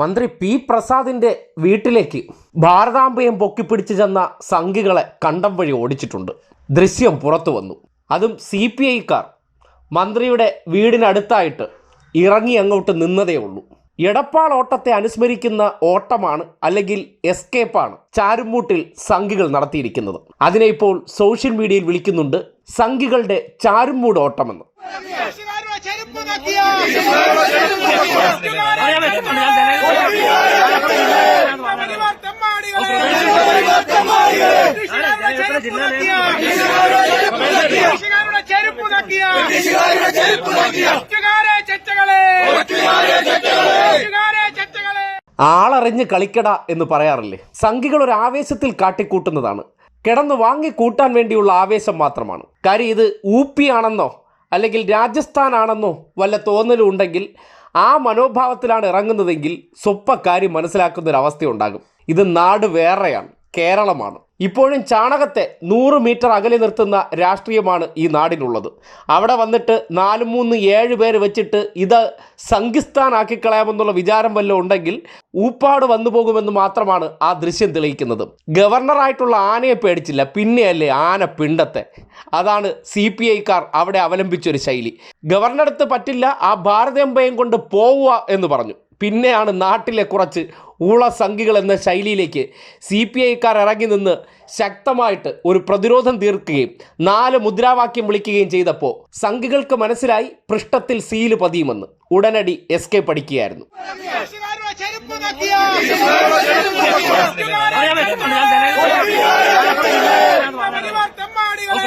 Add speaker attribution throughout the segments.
Speaker 1: മന്ത്രി പി പ്രസാദിന്റെ വീട്ടിലേക്ക് ഭാരതാംബയും പൊക്കിപ്പിടിച്ചു ചെന്ന സംഘികളെ കണ്ടം വഴി ഓടിച്ചിട്ടുണ്ട്. ദൃശ്യം പുറത്തു വന്നു. അതും സി പി ഐക്കാർ. മന്ത്രിയുടെ വീടിനടുത്തായിട്ട് ഇറങ്ങി അങ്ങോട്ട് നിന്നതേ ഉള്ളൂ. എടപ്പാൾ ഓട്ടത്തെ അനുസ്മരിക്കുന്ന ഓട്ടമാണ് അല്ലെങ്കിൽ എസ്കേപ്പാണ് ചാരുമൂട്ടിൽ സംഘികൾ നടത്തിയിരിക്കുന്നത്. അതിനെ ഇപ്പോൾ സോഷ്യൽ മീഡിയയിൽ വിളിക്കുന്നുണ്ട് സംഘികളുടെ ചാരുമൂട് ഓട്ടമെന്ന്
Speaker 2: കൃഷിക്കാരുടെ ചെരുപ്പ് നക്കിയ പരിവാർ തെമ്മാടികളെ
Speaker 1: ആളറിഞ്ഞ് കളിക്കട എന്ന് പറയാറില്ലേ? സംഘികൾ ഒരു ആവേശത്തിൽ കാട്ടിക്കൂട്ടുന്നതാണ്. കിടന്ന് വാങ്ങി കൂട്ടാൻ വേണ്ടിയുള്ള ആവേശം മാത്രമാണ്. കാര്യം ഇത് ഊപ്പിയാണെന്നോ അല്ലെങ്കിൽ രാജസ്ഥാൻ ആണെന്നോ വല്ല തോന്നലും ഉണ്ടെങ്കിൽ ആ മനോഭാവത്തിലാണ് ഇറങ്ങുന്നതെങ്കിൽ സ്വപ്പ കാര്യം ഇത് നാട് വേറെയാണ് കേരളമാണ്. ഇപ്പോഴും ചാണകത്തെ നൂറ് മീറ്റർ അകലെ നിർത്തുന്ന രാഷ്ട്രീയമാണ് ഈ നാടിനുള്ളത്. അവിടെ വന്നിട്ട് നാല് മൂന്ന് ഏഴ് പേര് വെച്ചിട്ട് ഇത് സംഘിസ്ഥാനാക്കി കളയാമെന്നുള്ള വിചാരം വല്ലതും ഉണ്ടെങ്കിൽ ഊപ്പാട് വന്നു പോകുമെന്ന് മാത്രമാണ് ആ ദൃശ്യം തെളിയിക്കുന്നത്. ഗവർണറായിട്ടുള്ള ആനയെ പേടിച്ചില്ല. പിന്നെയല്ലേ ആന പിണ്ടത്തെ. അതാണ് സി പി ഐക്കാർ അവിടെ അവലംബിച്ചൊരു ശൈലി. ഗവർണറടുത്ത് പറ്റില്ല ആ ഭാരതമ്പയം കൊണ്ട് പോവുക എന്ന് പറഞ്ഞു. പിന്നെയാണ് നാട്ടിലെ കുറച്ച് ഊള സംഘികൾ എന്ന ശൈലിയിലേക്ക് സി പി ഐക്കാർ ഇറങ്ങി നിന്ന് ശക്തമായിട്ട് ഒരു പ്രതിരോധം തീർക്കുകയും നാല് മുദ്രാവാക്യം വിളിക്കുകയും ചെയ്തപ്പോൾ സംഘികൾക്ക് മനസ്സിലായി പൃഷ്ഠത്തിൽ സീൽ പതിയുമെന്ന് ഉടനടി എസ് കെ
Speaker 2: പഠിക്കുകയായിരുന്നു. ചെരുപ്പ് നക്കിയ പരിവാർ തെമ്മാടികളെ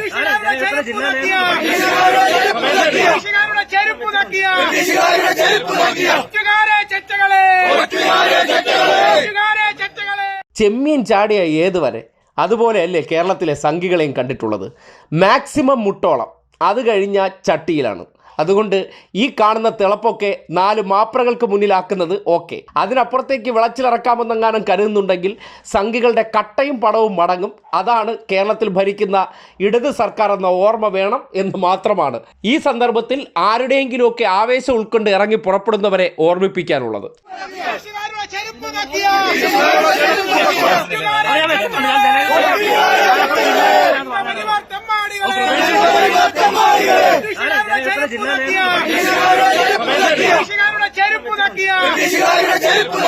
Speaker 2: കൃഷിക്കാരുടെ ചെരുപ്പ് നക്കിയ കൃഷിക്കാരുടെ ചെരുപ്പ് നക്കിയ ഒറ്റുകാരെ ചെറ്റകളെ ഒറ്റുകാരെ ചെറ്റകളെ
Speaker 1: ചെമ്മീൻ ചാടിയ ഏതുവരെ അതുപോലെയല്ലേ കേരളത്തിലെ സംഘികളെയും കണ്ടിട്ടുള്ളത്. മാക്സിമം മുട്ടോളം. അത് കഴിഞ്ഞാൽ ചട്ടിയിലാണ്. അതുകൊണ്ട് ഈ കാണുന്ന തിളപ്പൊക്കെ നാല് മാപ്രകൾക്ക് മുന്നിലാക്കുന്നത് ഓക്കെ. അതിനപ്പുറത്തേക്ക് വിളച്ചിലിറക്കാമെന്നെങ്ങാനും കരുതുന്നുണ്ടെങ്കിൽ സംഘികളുടെ കട്ടയും പടവും മടങ്ങും. അതാണ് കേരളത്തിൽ ഭരിക്കുന്ന ഇടത് സർക്കാർ എന്ന ഓർമ്മ വേണം എന്ന് മാത്രമാണ്. ഈ സന്ദർഭത്തിൽ ആരുടെയെങ്കിലുമൊക്കെ ആവേശം ഉൾക്കൊണ്ട് ഇറങ്ങി പുറപ്പെടുന്നവരെ ഓർമ്മിപ്പിക്കാനുള്ളത്.
Speaker 2: ചെരുപ്പ്